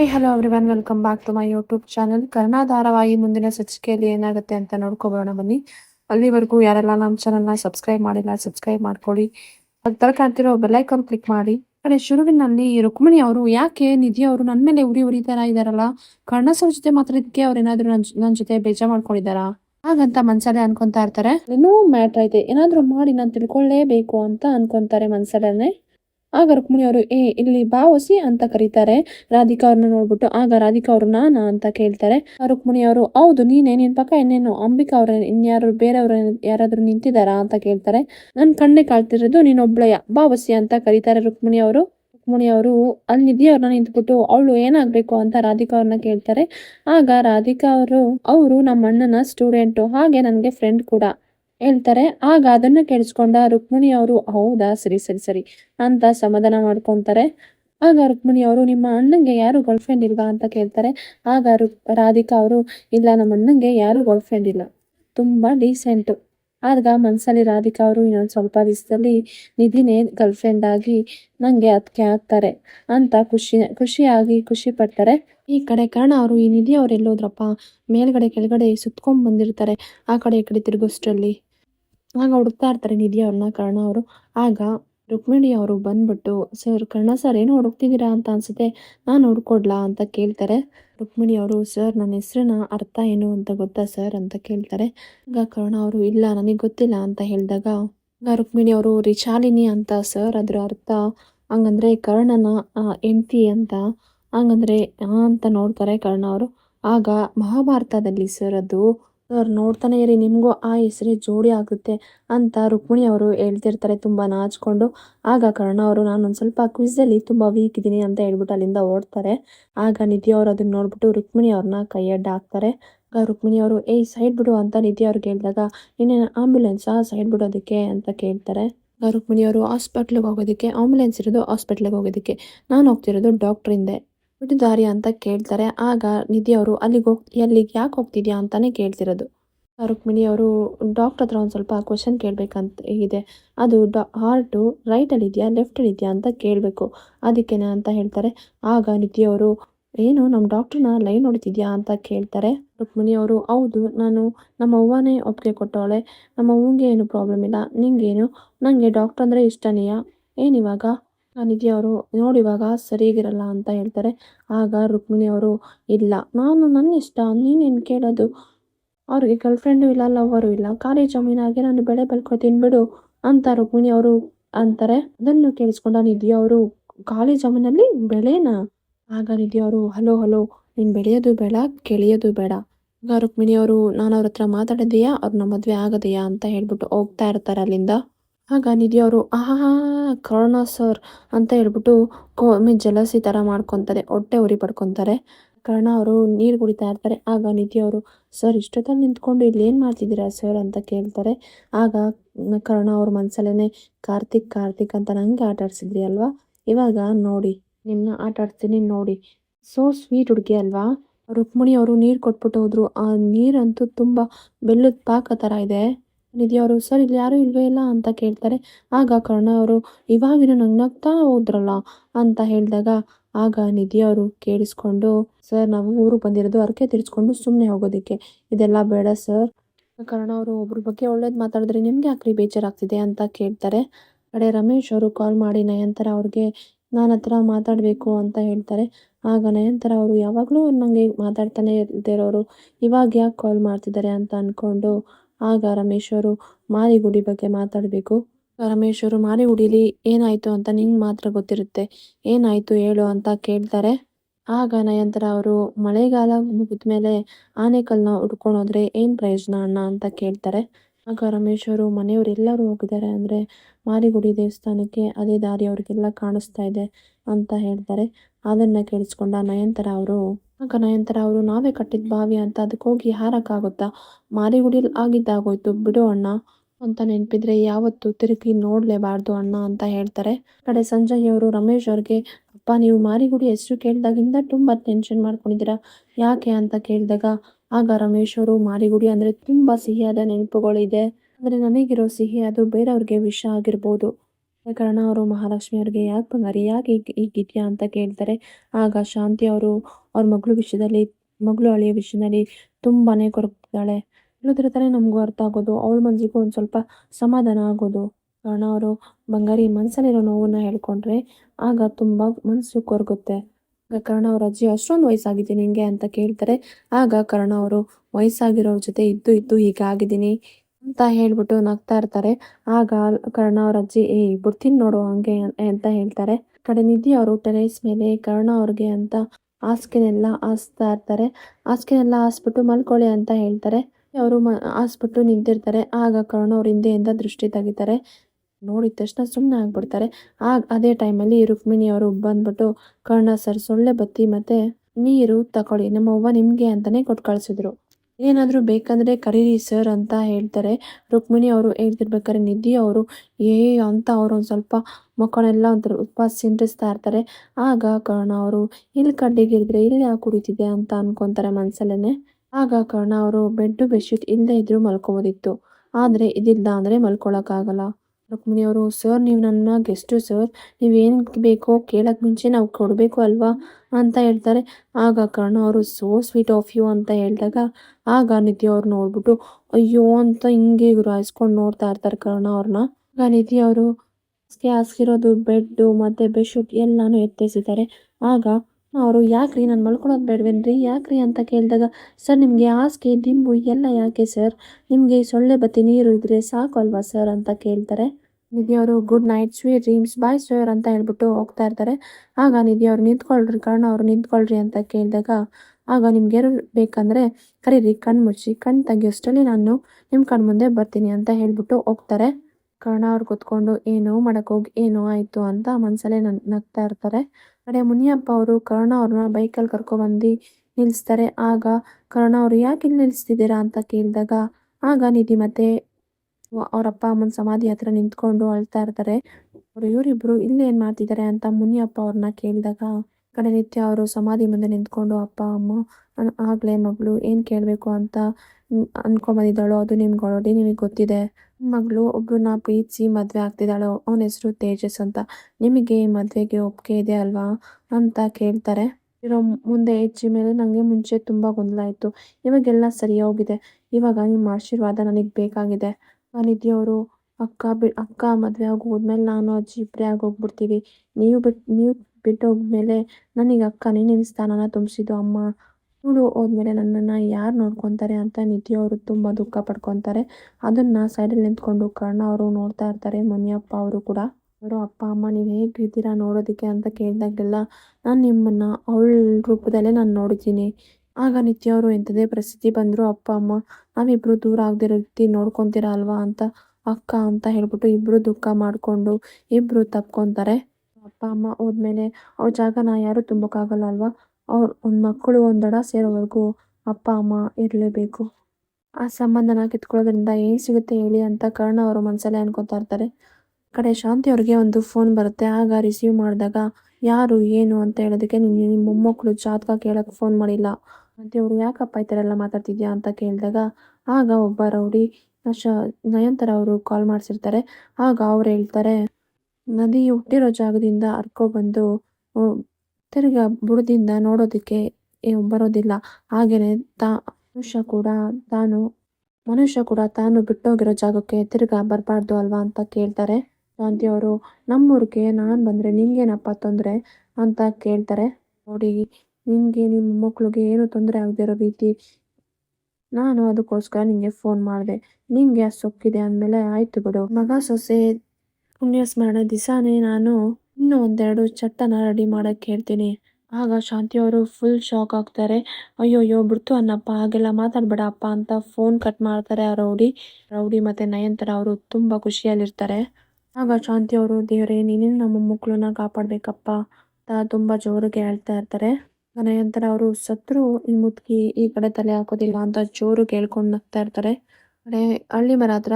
Hi hello everyone welcome back to my YouTube channel Kannada ಧಾರಾವಾಹಿ ಮುಂದಿನ ಸಂಚಿಕೆಯಲ್ಲಿ ಏನಾಗುತ್ತೆ ಅಂತ ನೋಡ್ಕೋಬೋಣ ಬನ್ನಿ. ಅಲ್ಲಿವರೆಗೂ ಯಾರೆಲ್ಲ ನಮ್ಮ ಚಾನಲ್ನ ಸಬ್ಸ್ಕ್ರೈಬ್ ಮಾಡಿಲ್ಲ ಸಬ್ಸ್ಕ್ರೈಬ್ ಮಾಡ್ಕೊಳ್ಳಿ. ಅದ್ರ ಕಾಣ್ತಿರೋ ಬೆಲ್ಲೈಕಾನ್ ಕ್ಲಿಕ್ ಮಾಡಿ. ಕಡೆ ಶುರುವಿನಲ್ಲಿ ರುಕ್ಮಿಣಿ ಅವರು ಯಾಕೆ ನಿಧಿ ಅವರು ನನ್ನ ಮೇಲೆ ಉರಿ ಉರಿ ತರ ಇದಾರಲ್ಲ? ಕರ್ಣಸರ್ ಜೊತೆ ಮಾತ್ರ ಇದಕ್ಕೆ ಅವ್ರು ಏನಾದ್ರು ನನ್ ನನ್ನ ಜೊತೆ ಬೇಜಾರ್ ಮಾಡ್ಕೊಂಡಿದಾರಾ ಹಾಗಂತ ಮನ್ಸಲ್ಲೇ ಅನ್ಕೊಂತಾ ಇರ್ತಾರೆ. ಇನ್ನೂ ಮ್ಯಾಟ್ರ್ ಐತೆ. ಏನಾದ್ರು ಮಾಡಿ ನಾನು ತಿಳ್ಕೊಳ್ಳೇಬೇಕು ಅಂತ ಅನ್ಕೊಂತಾರೆ ಮನ್ಸಲ್ಲೇ. ಆಗ ರುಕ್ಮಿಣಿ ಅವರು ಏ, ಇಲ್ಲಿ ಬಾವಸಿ ಅಂತ ಕರೀತಾರೆ. ರಾಧಿಕಾ ಅವ್ರನ್ನ ನೋಡ್ಬಿಟ್ಟು, ಆಗ ರಾಧಿಕಾ ಅವ್ರು ನಾನಾ ಅಂತ ಕೇಳ್ತಾರೆ. ರುಕ್ಮಿಣಿ ಅವರು ಹೌದು, ನೀನೇ, ನಿನ್ ಪಕ್ಕ ಇನ್ನೇನು? ಅಂಬಿಕಾ ಅವ್ರ, ಇನ್ಯಾರು ಬೇರೆಯವ್ರ ಯಾರಾದ್ರೂ ನಿಂತಿದಾರಾ? ಅಂತ ಕೇಳ್ತಾರೆ. ನನ್ ಕಣ್ಣೆ ಕಾಳ್ತಿರೋದು ನೀನ್ ಒಬ್ಳಯ್ಯ ಬಾವಸಿ ಅಂತ ಕರೀತಾರೆ ರುಕ್ಮಿಣಿ ಅವರು ರುಕ್ಮಿಣಿ ಅವರು ಅಲ್ಲಿ ನಿಧಿಯವ್ರನ್ನ ನಿಂತ್ಬಿಟ್ಟು, ಅವಳು ಏನಾಗ್ಬೇಕು? ಅಂತ ರಾಧಿಕಾ ಅವ್ರನ್ನ ಕೇಳ್ತಾರೆ. ಆಗ ರಾಧಿಕಾ ಅವರು ಅವರು ನಮ್ಮ ಅಣ್ಣನ ಸ್ಟೂಡೆಂಟು ಹಾಗೆ ನನಗೆ ಫ್ರೆಂಡ್ ಕೂಡ. ಹೇಳ್ತಾರೆ, ಆಗ ಅದನ್ನ ಕೇಳಿಸ್ಕೊಂಡ ರುಕ್ಮಿಣಿ ಅವರು, ಹೌದಾ, ಸರಿ ಸರಿ ಸರಿ, ಅಂತ ಸಮಾಧಾನ ಮಾಡ್ಕೊಂತಾರೆ. ಆಗ ರುಕ್ಮಿಣಿ ಅವರು, ನಿಮ್ಮ ಅಣ್ಣಂಗೆ ಯಾರು ಗರ್ಲ್ ಫ್ರೆಂಡ್ ಇಲ್ವಾ? ಅಂತ ಕೇಳ್ತಾರೆ. ಆಗ ರುಕ್, ರಾಧಿಕಾ ಅವರು, ಇಲ್ಲ, ನಮ್ಮ ಅಣ್ಣಂಗೆ ಯಾರು ಗರ್ಲ್ ಫ್ರೆಂಡ್ ಇಲ್ಲ. ತುಂಬಾ ಡೀಸೆಂಟು ಆಗ ಮನಸ್ಸಲ್ಲಿ ರಾಧಿಕಾ ಅವರು ಇನ್ನೊಂದು ಸ್ವಲ್ಪ ದಿವಸದಲ್ಲಿ ನಿಧಿನೇ ಗರ್ಲ್ ಫ್ರೆಂಡ್ ಆಗಿ ನಂಗೆ ಅದಕ್ಕೆ ಆಗ್ತಾರೆ ಅಂತ ಖುಷಿ, ಖುಷಿಯಾಗಿ ಖುಷಿ ಪಡ್ತಾರೆ. ಈ ಕಡೆ ಕಾರಣ ಅವರು, ಈ ನಿಧಿ ಅವ್ರು ಎಲ್ಲೋದ್ರಪ್ಪ? ಮೇಲ್ಗಡೆ ಕೆಳಗಡೆ ಸುತ್ಕೊಂಡ್ ಬಂದಿರ್ತಾರೆ. ಆ ಕಡೆ, ಈ ಕಡೆ ತಿರುಗಿಸ್ಟ್ರಲ್ಲಿ ಆಗ ಹುಡುಕ್ತಾ ಇರ್ತಾರೆ, ನಿಧಿ ಅವ್ರನ್ನ, ಕರ್ಣ ಅವರು. ಆಗ ರುಕ್ಮಿಣಿ ಅವರು ಬಂದ್ಬಿಟ್ಟು, ಸರ್, ಕರ್ಣ ಸರ್, ಏನು ಹುಡುಕ್ತಿದ್ದೀರಾ ಅಂತ ಅನ್ಸುತ್ತೆ, ನಾನು ಹುಡ್ಕೊಡ್ಲಾ? ಅಂತ ಕೇಳ್ತಾರೆ. ರುಕ್ಮಿಣಿ ಅವರು, ಸರ್, ನನ್ನ ಹೆಸರಿನ ಅರ್ಥ ಏನು ಅಂತ ಗೊತ್ತಾ ಸರ್? ಅಂತ ಕೇಳ್ತಾರೆ. ಆಗ ಕರ್ಣ ಅವರು, ಇಲ್ಲ, ನನಗೆ ಗೊತ್ತಿಲ್ಲ, ಅಂತ ಹೇಳಿದಾಗ, ಆಗ ರುಕ್ಮಿಣಿ ಅವರು ರಿಚಾಲಿನಿ ಅಂತ ಸರ್, ಅದರ ಅರ್ಥ ಹಂಗಂದ್ರೆ ಕರ್ಣನ ಹೆಂಡತಿ ಅಂತ ಹಂಗಂದ್ರೆ ಅಂತ ನೋಡ್ತಾರೆ ಕರ್ಣ ಅವರು. ಆಗ ಮಹಾಭಾರತದಲ್ಲಿ ಸರ್ ಅದು ಸರ್, ನೋಡ್ತಾನೆ ಇರಿ, ನಿಮಗೂ ಆ ಹೆಸರೇ ಜೋಡಿ ಆಗುತ್ತೆ ಅಂತ ರುಕ್ಮಿಣಿ ಅವರು ಹೇಳ್ತಿರ್ತಾರೆ, ತುಂಬ ನಾಚ್ಕೊಂಡು. ಆಗ ಕರ್ಣ ಅವರು ನಾನು ಒಂದು ಸ್ವಲ್ಪ ಕ್ವಿಝಲ್ಲಿ ತುಂಬ ವೀಕ್ ಇದ್ದೀನಿ ಅಂತ ಹೇಳ್ಬಿಟ್ಟು ಅಲ್ಲಿಂದ ಓಡ್ತಾರೆ. ಆಗ ನಿಧಿ ಅವರು ಅದನ್ನ ನೋಡ್ಬಿಟ್ಟು ರುಕ್ಮಿಣಿ ಅವ್ರನ್ನ ಅಡ್ಡ ಹಾಕ್ತಾರೆ. ರುಕ್ಮಿಣಿ ಅವರು, ಏಯ್ ಸೈಡ್ ಬಿಡು ಅಂತ ನಿಧಿ ಅವ್ರಿಗೆ ಹೇಳಿದಾಗ ಇನ್ನೇನು ಆಂಬ್ಯುಲೆನ್ಸಾ ಸೈಡ್ ಬಿಡೋದಕ್ಕೆ ಅಂತ ಕೇಳ್ತಾರೆ. ಆಗ ರುಕ್ಮಿಣಿ ಅವರು ಹಾಸ್ಪಿಟ್ಲಿಗೆ ಹೋಗೋದಕ್ಕೆ ಆಂಬ್ಯುಲೆನ್ಸ್ ಇರೋದು ಹಾಸ್ಪಿಟ್ಲಿಗೆ ಹೋಗೋದಕ್ಕೆ. ನಾನು ಹೋಗ್ತಿರೋದು ಡಾಕ್ಟ್ರ್ ಹಿಂದೆ ದಾರಿ ಅಂತ ಕೇಳ್ತಾರೆ. ಆಗ ನಿಧಿ ಅವರು, ಅಲ್ಲಿಗೆ ಹೋಗ್ ಎಲ್ಲಿಗೆ ಯಾಕೆ ಹೋಗ್ತಿದ್ಯಾ ಅಂತಾನೆ ಕೇಳ್ತಿರೋದು. ರುಕ್ಮಿಣಿ ಅವರು, ಡಾಕ್ಟರ್ ಹತ್ರ ಒಂದು ಸ್ವಲ್ಪ ಕ್ವಶನ್ ಕೇಳಬೇಕಂತ ಇದೆ. ಅದು ಡಾ, ಹಾರ್ಟು ರೈಟಲ್ಲಿ ಇದೆಯಾ ಲೆಫ್ಟಲ್ಲಿ ಇದೆಯಾ ಅಂತ ಕೇಳಬೇಕು. ಅದಕ್ಕೇನೆ ಅಂತ ಹೇಳ್ತಾರೆ. ಆಗ ನಿಧಿ ಅವರು, ಏನು ನಮ್ಮ ಡಾಕ್ಟ್ರನ್ನ ಲೈನ್ ಹೊಡಿತಿದ್ಯಾ ಅಂತ ಕೇಳ್ತಾರೆ. ರುಕ್ಮಿಣಿ ಅವರು, ಹೌದು, ನಾನು ನಮ್ಮ ಅವ್ವನೇ ಒಪ್ಪಿಗೆ ಕೊಟ್ಟವಳೆ. ನಮ್ಮ ಅವ್ವಂಗೆ ಏನು ಪ್ರಾಬ್ಲಮ್ ಇಲ್ಲ. ನಿಂಗೇನು? ನನಗೆ ಡಾಕ್ಟ್ರ್ ಅಂದರೆ ಇಷ್ಟನೇಯಾ? ಏನಿವಾಗ ನಿಧಿ ಅವರು ನೋಡಿವಾಗ ಸರಿಯಾಗಿರಲ್ಲ ಅಂತ ಹೇಳ್ತಾರೆ. ಆಗ ರುಕ್ಮಿಣಿ ಅವರು, ಇಲ್ಲ, ನಾನು ನನ್ನ ಇಷ್ಟ ನೀನೇನು ಕೇಳೋದು? ಅವ್ರಿಗೆ ಗರ್ಲ್ ಫ್ರೆಂಡು ಇಲ್ಲ, ಲವ್ವರು ಇಲ್ಲ, ಖಾಲಿ ಜಮೀನಾಗೆ ನಾನು ಬೆಳೆ ಬೆಳ್ಕೊತೀನಿ ಬಿಡು ಅಂತ ರುಕ್ಮಿಣಿ ಅವರು ಅಂತಾರೆ. ಅದನ್ನು ಕೇಳಿಸ್ಕೊಂಡ, ನಿಧಿ ಅವರು, ಖಾಲಿ ಜಮೀನಲ್ಲಿ ಬೆಳೆನಾ? ಆಗ ನಿಧಿ ಅವರು, ಹಲೋ ಹಲೋ, ನೀನು ಬೆಳೆಯೋದು ಬೇಡ ಕೆಳೆಯೋದು ಬೇಡ. ಆಗ ರುಕ್ಮಿಣಿ ಅವರು, ನಾನು ಅವ್ರ ಹತ್ರ ಮಾತಾಡಿದೆಯಾ ಅವ್ರನ್ನ ಮದುವೆ ಆಗದೆಯಾ? ಅಂತ ಹೇಳ್ಬಿಟ್ಟು ಹೋಗ್ತಾ ಇರ್ತಾರೆ ಅಲ್ಲಿಂದ. ಆಗ ನಿಧಿ ಅವರು? ಆಹಾ ಕರ್ಣ ಸರ್ ಅಂತ ಹೇಳ್ಬಿಟ್ಟು ಮೀನ್ ಜಲಸಿ ಥರ ಮಾಡ್ಕೊತಾರೆ, ಹೊಟ್ಟೆ ಉರಿ ಪಡ್ಕೊತಾರೆ. ಕರ್ಣ ಅವರು ನೀರು ಕುಡಿತಾ ಇರ್ತಾರೆ. ಆಗ ನಿಧಿ ಅವರು? ಸರ್, ಇಷ್ಟೊತ್ತಲ್ಲಿ ನಿಂತ್ಕೊಂಡು ಇಲ್ಲಿ ಏನು ಮಾಡ್ತಿದ್ದೀರಾ ಸರ್ ಅಂತ ಕೇಳ್ತಾರೆ. ಆಗ ಕರ್ಣ ಅವ್ರ ಮನಸ್ಸಲ್ಲೇ ಕಾರ್ತಿಕ್ ಕಾರ್ತಿಕ್ ಅಂತ ನನಗೆ ಆಟ ಆಡ್ಸಿದ್ರಿ ಅಲ್ವಾ? ಇವಾಗ ನೋಡಿ ನಿಮ್ಮನ್ನ ಆಟ ಆಡ್ತೀನಿ ನೋಡಿ. ಸೊ ಸ್ವೀಟ್ ಹುಡುಗಿ ಅಲ್ವಾ? ರುಕ್ಮಿಣಿ ಅವರು ನೀರು ಕೊಟ್ಬಿಟ್ಟು ಹೋದ್ರು. ಆ ನೀರಂತೂ ತುಂಬ ಬೆಲ್ಲದ ಪಾಕ ಥರ ಇದೆ. ನಿಧಿ ಅವರು, ಸರ್, ಇಲ್ಲಿ ಯಾರೂ ಇಲ್ವೇ ಇಲ್ಲ ಅಂತ ಕೇಳ್ತಾರೆ. ಆಗ ಕರ್ಣ ಅವರು, ಇವಾಗಿನ ನಂಗೆ ನಗ್ತಾ ಹೋದ್ರಲ್ಲ ಅಂತ ಹೇಳಿದಾಗ ಆಗ ನಿಧಿ ಅವರು ಕೇಳಿಸ್ಕೊಂಡು, ಸರ್, ನಾವು ಊರು ಬಂದಿರೋದು ಅರ್ಕೆ ತಿರ್ಸ್ಕೊಂಡು ಸುಮ್ಮನೆ ಹೋಗೋದಕ್ಕೆ. ಇದೆಲ್ಲ ಬೇಡ, ಸರ್. ಕರ್ಣ ಅವರು, ಒಬ್ರ ಬಗ್ಗೆ ಒಳ್ಳೇದು ಮಾತಾಡಿದ್ರೆ ನಿಮ್ಗೆ ಯಾಕ್ರಿ ಬೇಜಾರಾಗ್ತಿದೆ? ಅಂತ ಕೇಳ್ತಾರೆ. ಕಡೆ ರಮೇಶ್ ಅವರು ಕಾಲ್ ಮಾಡಿ, ನಯಂತರ ಅವ್ರಿಗೆ ನಾನು ಹತ್ರ ಮಾತಾಡಬೇಕು ಅಂತ ಹೇಳ್ತಾರೆ. ಆಗ ನಯಂತರ ಅವರು, ಯಾವಾಗಲೂ ನನಗೆ ಮಾತಾಡ್ತಾನೆ ಇರೋರು, ಇವಾಗ ಯಾಕೆ ಕಾಲ್ ಮಾಡ್ತಿದ್ದಾರೆ? ಅಂತ ಅಂದ್ಕೊಂಡು ಆಗ ರಮೇಶ್ವರು ಮಾರಿಗುಡಿ ಬಗ್ಗೆ ಮಾತಾಡಬೇಕು. ರಮೇಶ್ವರು, ಮಾರಿಗುಡಿಲಿ ಏನಾಯಿತು ಅಂತ ನಿಂಗೆ ಮಾತ್ರ ಗೊತ್ತಿರುತ್ತೆ. ಏನಾಯಿತು ಹೇಳು ಅಂತ ಕೇಳ್ತಾರೆ. ಆಗ ನಯಂತರ ಅವರು, ಮಳೆಗಾಲ ಮುಗಿದ ಮೇಲೆ ಆನೆಕಲ್ನ ಹುಡ್ಕೊಂಡು ಹೋದ್ರೆ ಏನು ಪ್ರಯೋಜನ ಅಣ್ಣ ಅಂತ ಕೇಳ್ತಾರೆ. ಆಗ ರಮೇಶ್ವರು, ಮನೆಯವರೆಲ್ಲರೂ ಹೋಗಿದ್ದಾರೆ ಅಂದರೆ ಮಾರಿಗುಡಿ ದೇವಸ್ಥಾನಕ್ಕೆ ಅದೇ ದಾರಿ ಅವ್ರಿಗೆಲ್ಲ ಕಾಣಿಸ್ತಾ ಇದೆ ಅಂತ ಹೇಳ್ತಾರೆ. ಅದನ್ನು ಕೇಳಿಸ್ಕೊಂಡ ನಯಂತರ ಅವರು ಆಗ ನಯಂತರ ಅವರು ನಾವೇ ಕಟ್ಟಿದ ಬಾವಿ ಅಂತ ಅದಕ್ಕೆ ಹೋಗಿ ಹಾರಕ್ಕಾಗುತ್ತಾ? ಮಾರಿಗುಡಿಲಿ ಆಗಿದ್ದಾಗೋಯ್ತು. ಬಿಡು ಅಣ್ಣ. ಅಂತ ನೆನಪಿದ್ರೆ ಯಾವತ್ತು ತಿರುಗಿ ನೋಡಲೇಬಾರ್ದು ಅಣ್ಣ ಅಂತ ಹೇಳ್ತಾರೆ. ಕಡೆ ಸಂಜಯ್ ಅವರು, ರಮೇಶ್ ಅವ್ರಿಗೆ, ಅಪ್ಪ, ನೀವು ಮಾರಿಗುಡಿ ಹೆಸರು ಕೇಳಿದಾಗಿಂದ ತುಂಬ ಟೆನ್ಷನ್ ಮಾಡ್ಕೊಂಡಿದ್ದೀರಾ? ಯಾಕೆ ಅಂತ ಕೇಳಿದಾಗ, ಆಗ ರಮೇಶ್ ಅವರು, ಮಾರಿಗುಡಿ ಅಂದರೆ ತುಂಬ ಸಿಹಿಯಾದ ನೆನಪುಗಳಿದೆ. ಆದರೆ ನನಗಿರೋ ಸಿಹಿ ಅದು ಬೇರೆಯವ್ರಿಗೆ ವಿಷ ಆಗಿರ್ಬೋದು. ಕರ್ಣ ಅವರು ಮಹಾಲಕ್ಷ್ಮಿ ಅವ್ರಿಗೆ ಯಾಕೆ ಬಂಗಾರಿ? ಯಾಕೆ ಹೀಗೆ ಅಂತ ಕೇಳ್ತಾರೆ? ಆಗ ಶಾಂತಿ ಅವರು ಅವ್ರ ಮಗಳು ವಿಷಯದಲ್ಲಿ, ಮಗಳು ಅಳಿಯ ವಿಷಯದಲ್ಲಿ ತುಂಬಾನೇ ಕೊರಗ್ತಾಳೆ. ಇಲ್ಲದ್ರ ತಾನೇ ನಮಗೂ ಅರ್ಥ ಆಗೋದು. ಅವಳ ಮನಸ್ಸಿಗೂ ಒಂದು ಸ್ವಲ್ಪ ಸಮಾಧಾನ ಆಗೋದು. ಕಾರಣ ಅವರು ಬಂಗಾರಿ ಮನಸ್ಸಲ್ಲಿರೋ ನೋವನ್ನ ಹೇಳ್ಕೊಂಡ್ರೆ ಆಗ ತುಂಬ ಮನಸ್ಸು ಕೊರಗುತ್ತೆ. ಕರ್ಣ ಅವ್ರ ಅಜ್ಜಿ, ಅಷ್ಟೊಂದು ವಯಸ್ಸಾಗಿದ್ದೀನಿ ನಿಂಗೆ ಅಂತ ಕೇಳ್ತಾರೆ. ಆಗ ಕರ್ಣ ಅವರು ವಯಸ್ಸಾಗಿರೋರ ಜೊತೆ ಇದ್ದು ಇದ್ದು ಹೀಗಾಗಿದ್ದೀನಿ. ಅಂತ ಹೇಳ್ಬಿಟ್ಟು ನಗ್ತಾ ಇರ್ತಾರೆ. ಆಗ ಕರ್ಣ ಅವ್ರ ಅಜ್ಜಿ ಏ ಬಿಡ್ತೀನಿ ನೋಡು ಹಂಗೆ ಅಂತ ಹೇಳ್ತಾರೆ. ಕಡೆ ನಿಧಿ ಅವರು ಟೆರೇಸ್ ಮೇಲೆ ಕರ್ಣ ಅವ್ರಿಗೆ ಅಂತ ಹಾಸಿಗೆನೆಲ್ಲ ಹಾಸ್ತಾ ಇರ್ತಾರೆ. ಹಾಸಿಗೆನೆಲ್ಲ ಹಾಸ್ಬಿಟ್ಟು ಮಲ್ಕೊಳ್ಳಿ ಅಂತ ಹೇಳ್ತಾರೆ. ಅವರು ಮ, ಹಾಸ್ಬಿಟ್ಟು ನಿಂತಿರ್ತಾರೆ. ಆಗ ಕರ್ಣ ಅವ್ರ ಹಿಂದೆಯಿಂದ ದೃಷ್ಟಿ ತೆಗಿತಾರೆ. ನೋಡಿದ ತಕ್ಷಣ ಸುಮ್ಮನೆ ಆಗ್ಬಿಡ್ತಾರೆ. ಆಗ, ಅದೇ ಟೈಮಲ್ಲಿ ರುಕ್ಮಿಣಿ ಅವರು ಬಂದ್ಬಿಟ್ಟು, ಕರ್ಣ ಸರ್, ಸೊಳ್ಳೆ ಬತ್ತಿ ಮತ್ತೆ ನೀರು ತಕೊಳ್ಳಿ ನಮ್ಮ ಅವ್ವ ನಿಮಗೆ ಅಂತಾನೆ ಕೊಟ್ಟು ಕಳಿಸಿದ್ರು. ಏನಾದರೂ ಬೇಕಂದರೆ ಕರೀರಿ ಸರ್ ಅಂತ ಹೇಳ್ತಾರೆ. ರುಕ್ಮಿಣಿ ಅವರು ಹೇಳ್ತಿರ್ಬೇಕಾದ್ರೆ ನಿಧಿ ಅವರು, ಏ ಅಂತ ಅವರು ಒಂದು ಸ್ವಲ್ಪ ಮಕ್ಕಳೆಲ್ಲ ಒಂಥರ ಉಪವಾಸ ಸಿಂಟಿಸ್ತಾ ಇರ್ತಾರೆ. ಆಗ ಕರ್ಣ ಅವರು, ಇಲ್ಲಿ ಕಡ್ಡಿಗಿರಿದ್ರೆ ಇಲ್ಲಿ ಯಾಕೆ ಕುಡಿತಿದೆ ಅಂತ ಅನ್ಕೊತಾರೆ ಮನಸ್ಸಲ್ಲೇ ಆಗ ಕರ್ಣ ಅವರು ಬೆಡ್ಡು ಬೆಡ್ಶೀಟ್ ಇಲ್ಲದೆ ಇದ್ರೂ ಮಲ್ಕೊಬೋದಿತ್ತು ಆದರೆ ಇದಿಲ್ಲ ಅಂದರೆ ಮಲ್ಕೊಳಕ್ಕಾಗಲ್ಲ. ರುಕ್ಮಿಣಿ ಅವರು ಸರ್, ನೀವು ನನ್ನ ಗೆಸ್ಟು, ಸರ್ ನೀವೇನು ಬೇಕೋ ಕೇಳೋಕ್ಕೆ ಮುಂಚೆ ನಾವು ಕೊಡಬೇಕು ಅಲ್ವಾ? ಅಂತ ಹೇಳ್ತಾರೆ. ಆಗ ಕರ್ಣ, ಅವರು ಸೋ ಸ್ವೀಟ್ ಆಫ್ ಯು ಅಂತ ಹೇಳಿದಾಗ, ಆಗ ನಿಧಿ ಅವ್ರು ನೋಡ್ಬಿಟ್ಟು, ಅಯ್ಯೋ ಅಂತ ಹಿಂಗೆ ಗುರಾಯಿಸ್ಕೊಂಡು ನೋಡ್ತಾ ಇರ್ತಾರೆ ಕರ್ಣ ಅವ್ರನ್ನ. ಆಗ ನಿಧಿ ಅವರು ಹಾಸ್ಗಿರೋದು, ಬೆಡ್ಡು, ಮತ್ತು ಬೆಡ್ಶೀಟ್ ಎಲ್ಲಾನು ಎತ್ತಿಸಿದ್ದಾರೆ. ಆಗ ಅವರು, ಯಾಕ್ರಿ, ನಾನು ಮಲ್ಕೊಳ್ಳೋದು ಬೇಡವೇನ್ರಿ? ಯಾಕ್ರಿ? ಅಂತ ಕೇಳಿದಾಗ, ಸರ್, ನಿಮಗೆ ಹಾಸಿಗೆ, ದಿಂಬು ಎಲ್ಲ ಯಾಕೆ, ಸರ್? ನಿಮಗೆ ಸೊಳ್ಳೆ ಬತ್ತಿ ನೀರು ಇದ್ದರೆ ಸಾಕು ಅಲ್ವಾ, ಸರ್? ಅಂತ ಕೇಳ್ತಾರೆ. ನಿಧಿ ಅವರು, good night sweet dreams, bye sir ಅಂತ ಹೇಳ್ಬಿಟ್ಟು ಹೋಗ್ತಾ ಇರ್ತಾರೆ. ಆಗ ನಿಧಿ ಅವ್ರು, ನಿಂತ್ಕೊಳ್ರಿ ಕಣ್ಣು ಅವ್ರು ನಿಂತ್ಕೊಳ್ರಿ ಅಂತ ಕೇಳಿದಾಗ, ಆಗ ನಿಮ್ಗೆ ಬೇಕಂದ್ರೆ ಕರೀರಿ, ಕಣ್ಣು ಮುಚ್ಚಿ ಕಣ್ಣು ತೆಗಿಯೋಷ್ಟರಲ್ಲಿ ನಾನು ನಿಮ್ಮ ಕಣ್ಣು ಮುಂದೆ ಬರ್ತೀನಿ ಅಂತ ಹೇಳ್ಬಿಟ್ಟು ಹೋಗ್ತಾರೆ. ಕರ್ಣ ಅವ್ರು ಕೂತ್ಕೊಂಡು, ಏನೋ ಮಾಡಕ್ ಹೋಗಿ, ಏನೋ ಆಯಿತು ಅಂತ ಮನಸಲ್ಲೇ ನನ್, ನಗ್ತಾ ಇರ್ತಾರೆ. ಕಡೆ ಮುನಿಯಪ್ಪ ಅವರು, ಕರ್ಣ ಅವ್ರನ್ನ ಬೈಕಲ್ಲಿ ಕರ್ಕೊಬಂದು ನಿಲ್ಲಿಸ್ತಾರೆ ಆಗ ಕರ್ಣ ಅವರು, ಯಾಕೆ ಇಲ್ಲಿ ನಿಲ್ಲಿಸ್ತಿದ್ದೀರಾ ಅಂತ ಕೇಳಿದಾಗ, ಆಗ ನಿಧಿ ಮತ್ತೆ ಅವ್ರ ಅಪ್ಪ ಅಮ್ಮನ ಸಮಾಧಿ ಹತ್ರ ನಿಂತ್ಕೊಂಡು ಅಳ್ತಾ ಇರ್ತಾರೆ. ಅವರು ಇವರಿಬ್ರು ಇಲ್ಲಿ ಏನ್ ಮಾಡ್ತಿದ್ದಾರೆ ಅಂತ ಮುನಿಯಪ್ಪ ಅವ್ರನ್ನ ಕೇಳಿದಾಗ ಕಡೆ ನಿತ್ಯ ಅವರು ಸಮಾಧಿ ಮುಂದೆ ನಿಂತ್ಕೊಂಡು ಅಪ್ಪ, ಅಮ್ಮ ಆಗ್ಲೇ ಮಗಳು ಏನು ಕೇಳಬೇಕು ಅಂತ ಅನ್ಕೊಂಬಂದಿದ್ದಾಳೋ ಅದು ನಿಮ್ಗೆ ಆಲ್ರೆಡಿ ನಿಮಗೆ ಗೊತ್ತಿದೆ. ಮಗಳು ಒಬ್ರನ್ನ ಪ್ರೀತಿಸಿ ಮದುವೆ ಆಗ್ತಿದ್ದಾಳೋ. ಅವನ ಹೆಸರು ತೇಜಸ್ ಅಂತ. ನಿಮಗೆ ಈ ಮದುವೆಗೆ ಒಪ್ಪಿಗೆ ಇದೆ ಅಲ್ವಾ ಅಂತ ಕೇಳ್ತಾರೆ. ಇರೋ ಮುಂದೆ ಹೆಜ್ಜೆ ಮೇಲೆ ನನಗೆ ಮುಂಚೆ ತುಂಬ ಗೊಂದಲ ಇತ್ತು. ಇವಾಗೆಲ್ಲ ಸರಿ ಹೋಗಿದೆ. ಇವಾಗ ನಿಮ್ಮ ಆಶೀರ್ವಾದ ನನಗೆ ಬೇಕಾಗಿದೆ. ನಿಧಿಯವರು ಅಕ್ಕ ಬಿ, ಅಕ್ಕ ಮದುವೆ ಆಗಿ ಹೋದ್ಮೇಲೆ ನಾನು ಅಜ್ಜಿ ಇಬ್ಬರೇ ಆಗೋಗ್ಬಿಡ್ತೀವಿ. ನೀವು ಬಿಟ್ಟು ನೀವು ಬಿಟ್ಟು ಹೋದ್ಮೇಲೆ ನನಗೆ ಅಕ್ಕನೇ ನಿನ್ನ ಸ್ಥಾನನ ತುಂಬಿಸಿದ್ದು ಅಮ್ಮ. ಇವಳು ಹೋದ್ಮೇಲೆ ನನ್ನನ್ನು ಯಾರು ನೋಡ್ಕೊತಾರೆ ಅಂತ ನಿಧಿಯವರು ತುಂಬ ದುಃಖ ಪಡ್ಕೊತಾರೆ. ಅದನ್ನು ಸೈಡಲ್ಲಿ ನಿಂತ್ಕೊಂಡು ಕರ್ಣ ಅವರು ನೋಡ್ತಾ ಇರ್ತಾರೆ, ಮುನಿಯಪ್ಪ ಅವರು ಕೂಡ. ಅವರು ಅಪ್ಪ, ಅಮ್ಮ, ನೀವು ಹೇಗಿದ್ದೀರಾ ನೋಡೋದಕ್ಕೆ ಅಂತ ಕೇಳಿದಾಗೆಲ್ಲ ನಾನು ನಿಮ್ಮನ್ನು ಅವಳ ರೂಪದಲ್ಲೇ ನಾನು ನೋಡಿದ್ದೀನಿ. ಆಗ ನಿತ್ಯ ಅವರು ಎಂಥದೇ ಪರಿಸ್ಥಿತಿ ಬಂದರೂ, ಅಪ್ಪ, ಅಮ್ಮ ನಾವಿಬ್ಬರು ದೂರ ಆಗದಿರೋ ರೀತಿ ನೋಡ್ಕೊತೀರಾ ಅಲ್ವಾ? ಅಂತ ಅಕ್ಕ ಅಂತ ಹೇಳ್ಬಿಟ್ಟು ಇಬ್ಬರು ದುಃಖ ಮಾಡಿಕೊಂಡು ಇಬ್ಬರು ತಪ್ಕೊತಾರೆ. ಅಪ್ಪ, ಅಮ್ಮ, ಹೋದ್ಮೇಲೆ ಅವ್ರ ಜಾಗನ ಯಾರೂ ತುಂಬೋಕ್ಕಾಗಲ್ಲ ಅಲ್ವಾ? ಅವ್ರ, ಒಂದು ಮಕ್ಕಳು ಒಂದಡ ದಡ ಸೇರೋವರೆಗೂ ಅಪ್ಪ, ಅಮ್ಮ ಇರಲೇಬೇಕು. ಆ ಸಂಬಂಧನ ಕಿತ್ಕೊಳ್ಳೋದ್ರಿಂದ ಏನು ಸಿಗುತ್ತೆ ಹೇಳಿ ಅಂತ ಕರ್ಣ ಅವರು ಮನಸ್ಸಲ್ಲೇ ಅನ್ಕೊತಾ ಇರ್ತಾರೆ. ಕಡೆ ಶಾಂತಿ ಅವ್ರಿಗೆ ಒಂದು ಫೋನ್ ಬರುತ್ತೆ. ಆಗ ರಿಸೀವ್ ಮಾಡಿದಾಗ ಯಾರು, ಏನು ಅಂತ ಹೇಳೋದಕ್ಕೆ ನೀನು ನಿಮ್ಮ ಮೊಮ್ಮಕ್ಕಳು ಜಾತಕ ಕೇಳೋಕ್ಕೆ ಫೋನ್ ಮಾಡಿಲ್ಲ. ಮತ್ತು ಅವರು ಯಾಕಪ್ಪ ಈ ಥರ ಎಲ್ಲ ಮಾತಾಡ್ತಿದ್ಯಾ ಅಂತ ಕೇಳಿದಾಗ, ಆಗ ಒಬ್ಬ ರೌಡಿ ಶ ನಯಂತರ ಅವರು ಕಾಲ್ ಮಾಡಿಸಿರ್ತಾರೆ. ಆಗ ಅವ್ರು ಹೇಳ್ತಾರೆ, ನದಿ ಹುಟ್ಟಿರೋ ಜಾಗದಿಂದ ಹರ್ಕೊಬಂದು ತಿರ್ಗ ಬುಡದಿಂದ ನೋಡೋದಕ್ಕೆ ಬರೋದಿಲ್ಲ. ಹಾಗೆಯೇ ತಾ, ಮನುಷ್ಯ ಕೂಡ ತಾನು, ಮನುಷ್ಯ ಕೂಡ ತಾನು ಬಿಟ್ಟೋಗಿರೋ ಜಾಗಕ್ಕೆ ತಿರ್ಗ ಬರಬಾರ್ದು ಅಲ್ವಾ? ಅಂತ ಕೇಳ್ತಾರೆ. ಶಾಂತಿ ಅವರು ನಮ್ಮೂರಿಗೆ ನಾನು ಬಂದರೆ ನಿಂಗೇನಪ್ಪ ತೊಂದರೆ ಅಂತ ಕೇಳ್ತಾರೆ. ನೋಡಿ ನಿಮಗೆ ನಿಮ್ಮ ಮಕ್ಕಳಿಗೆ ಏನು ತೊಂದರೆ ಆಗದೆ ರೀತಿ ನಾನು ಅದಕ್ಕೋಸ್ಕರ ನಿಮಗೆ ಫೋನ್ ಮಾಡಿದೆ. ನಿಮಗೆ ಸೊಕ್ಕಿದೆ ಅಂದಮೇಲೆ ಆಯಿತು ಬಿಡು. ಮಗ ಸೊಸೆ ಪುಣ್ಯ ಸ್ಮರಣೆ ದಿಸಾನೇ ನಾನು ಇನ್ನೂ ಒಂದೆರಡು ಚಟ್ಟನ ರೆಡಿ ಮಾಡೋಕ್ಕೆ ಹೇಳ್ತೀನಿ. ಆಗ ಶಾಂತಿ ಅವರು ಫುಲ್ ಶಾಕ್ ಆಗ್ತಾರೆ. ಅಯ್ಯೋಯ್ಯೋ, ಬಿಡ್ತು ಅನ್ನಪ್ಪ ಹಾಗೆಲ್ಲ ಮಾತಾಡ್ಬೇಡ ಅಪ್ಪ ಅಂತ ಫೋನ್ ಕಟ್ ಮಾಡ್ತಾರೆ ಆ ರೌಡಿ. ರೌಡಿ ಮತ್ತು ನಯನತಾರ ಅವರು ತುಂಬ ಖುಷಿಯಲ್ಲಿರ್ತಾರೆ. ಆಗ ಶಾಂತಿ ಅವರು ದೇವರೇ ನೀನೇ ನಮ್ಮ ಮಕ್ಕಳನ್ನ ಕಾಪಾಡಬೇಕಪ್ಪ. ಅಂತ ತುಂಬ ಜೋರಿಗೆ ಹೇಳ್ತಾ ಇರ್ತಾರೆ. ನಂತರ ಅವರು, ಸತ್ರು ಈ ಮುದುಕಿ ಈ ಕಡೆ ತಲೆ ಹಾಕೋದಿಲ್ಲ ಅಂತ ಜೋರು ಕೇಳ್ಕೊಂಡು ನಗ್ತಾ ಇರ್ತಾರೆ. ಕಡೆ ಹಳ್ಳಿ ಮರ ಹತ್ರ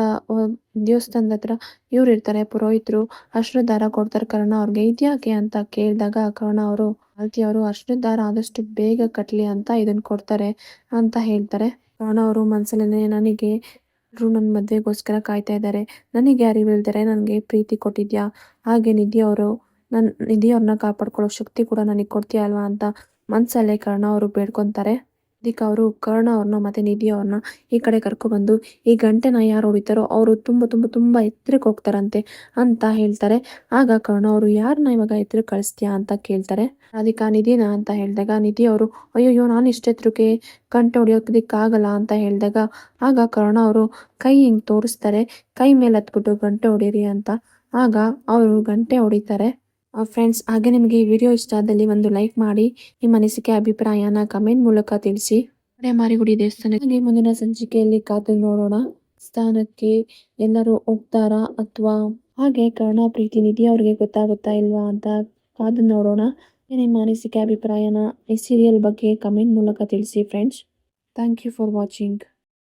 ದೇವಸ್ಥಾನದ ಹತ್ರ ಇವ್ರು ಇರ್ತಾರೆ, ಪುರೋಹಿತರು. ಅಶ್ರದಾರ ಕೊಡ್ತಾರೆ ಕರ್ಣ ಅವ್ರಿಗೆ. ಇದ್ಯಾಕೆ ಅಂತ ಕೇಳಿದಾಗ ಕರ್ಣ ಅವರು ಮಾಲತಿ ಅವರು ದಾರ ಆದಷ್ಟು ಬೇಗ ಕಟ್ಲಿ ಅಂತ ಇದನ್ನ ಕೊಡ್ತಾರೆ ಅಂತ ಹೇಳ್ತಾರೆ. ಕರ್ಣ ಅವರು ಮನ್ಸಲ್ಲೇ ನನಗೆ ಎಲ್ಲರೂ ನನ್ನ ಮದುವೆಗೋಸ್ಕರ ಕಾಯ್ತಾ ಇದ್ದಾರೆ. ನನಗೆ ಯಾರು ಹೇಳ್ತಾರೆ ನನಗೆ ಪ್ರೀತಿ ಕೊಟ್ಟಿದ್ಯಾ? ಹಾಗೆ ನಿಧಿ ಅವರು ನನ್ನ ನಿಧಿ ಅವ್ರನ್ನ ಕಾಪಾಡ್ಕೊಳ್ಳೋ ಶಕ್ತಿ ಕೂಡ ನನಗೆ ಕೊಡ್ತೀಯ ಅಲ್ವಾ ಅಂತ ಮನಸಲ್ಲೇ ಕಾರಣ ಅವರು ಬೇಡ್ಕೊತಾರೆ. ಅದಕ್ಕೆ ಅವರು ಕರ್ಣ ಅವ್ರನ್ನ ಮತ್ತೆ ನಿಧಿ ಅವ್ರನ್ನ ಈ ಕಡೆ ಕರ್ಕೊಬಂದು ಈ ಗಂಟೆನ ಯಾರು ಹೊಡಿತಾರೋ ಅವರು ತುಂಬ ತುಂಬ ತುಂಬ ಎತ್ತರಕ್ಕೆ ಹೋಗ್ತಾರಂತೆ ಅಂತ ಹೇಳ್ತಾರೆ. ಆಗ ಕರ್ಣ ಅವರು ಯಾರನ್ನ ಇವಾಗ ಎತ್ತರಕ್ಕೆ ಕಳಿಸ್ತೀಯಾ ಅಂತ ಕೇಳ್ತಾರೆ. ಅದಕ್ಕೆ ನಿಧಿನ ಅಂತ ಹೇಳಿದಾಗ ನಿಧಿ ಅವರು ಅಯ್ಯಯ್ಯೋ ನಾನು ಇಷ್ಟೆತ್ತರಕ್ಕೆ ಗಂಟೆ ಹೊಡಿಯೋದಕ್ಕಾಗಲ್ಲ ಅಂತ ಹೇಳಿದಾಗ ಆಗ ಕರ್ಣ ಅವರು ಕೈ ಹಿಂಗೆ ತೋರಿಸ್ತಾರೆ. ಕೈ ಮೇಲೆ ಹತ್ಬಿಟ್ಟು ಗಂಟೆ ಹೊಡೀರಿ ಅಂತ. ಆಗ ಅವರು ಗಂಟೆ ಹೊಡಿತಾರೆ. ಫ್ರೆಂಡ್ಸ್ ಹಾಗೆ ನಿಮಗೆ ಈ ವಿಡಿಯೋ ಇಷ್ಟ ಆದಲ್ಲಿ ಒಂದು ಲೈಕ್ ಮಾಡಿ ನಿಮ್ಮ ಅನಿಸಿಕೆ ಅಭಿಪ್ರಾಯನ ಕಮೆಂಟ್ ಮೂಲಕ ತಿಳಿಸಿ. ಮಾರಿಗುಡಿ ದೇವಸ್ಥಾನಕ್ಕೆ ಮುಂದಿನ ಸಂಚಿಕೆಯಲ್ಲಿ ಕಾದು ನೋಡೋಣ. ಸ್ಥಾನಕ್ಕೆ ಎಲ್ಲರೂ ಹೋಗ್ತಾರಾ ಅಥವಾ ಹಾಗೆ ಕರ್ಣ ಪ್ರೀತಿ ನಿಧಿ ಅವ್ರಿಗೆ ಗೊತ್ತಾಗುತ್ತಾ ಇಲ್ವಾ ಅಂತ ಕಾದು ನೋಡೋಣ. ನಿಮ್ಮ ಅನಿಸಿಕೆ ಅಭಿಪ್ರಾಯನ ಈ ಸೀರಿಯಲ್ ಬಗ್ಗೆ ಕಮೆಂಟ್ ಮೂಲಕ ತಿಳಿಸಿ friends thank you for watching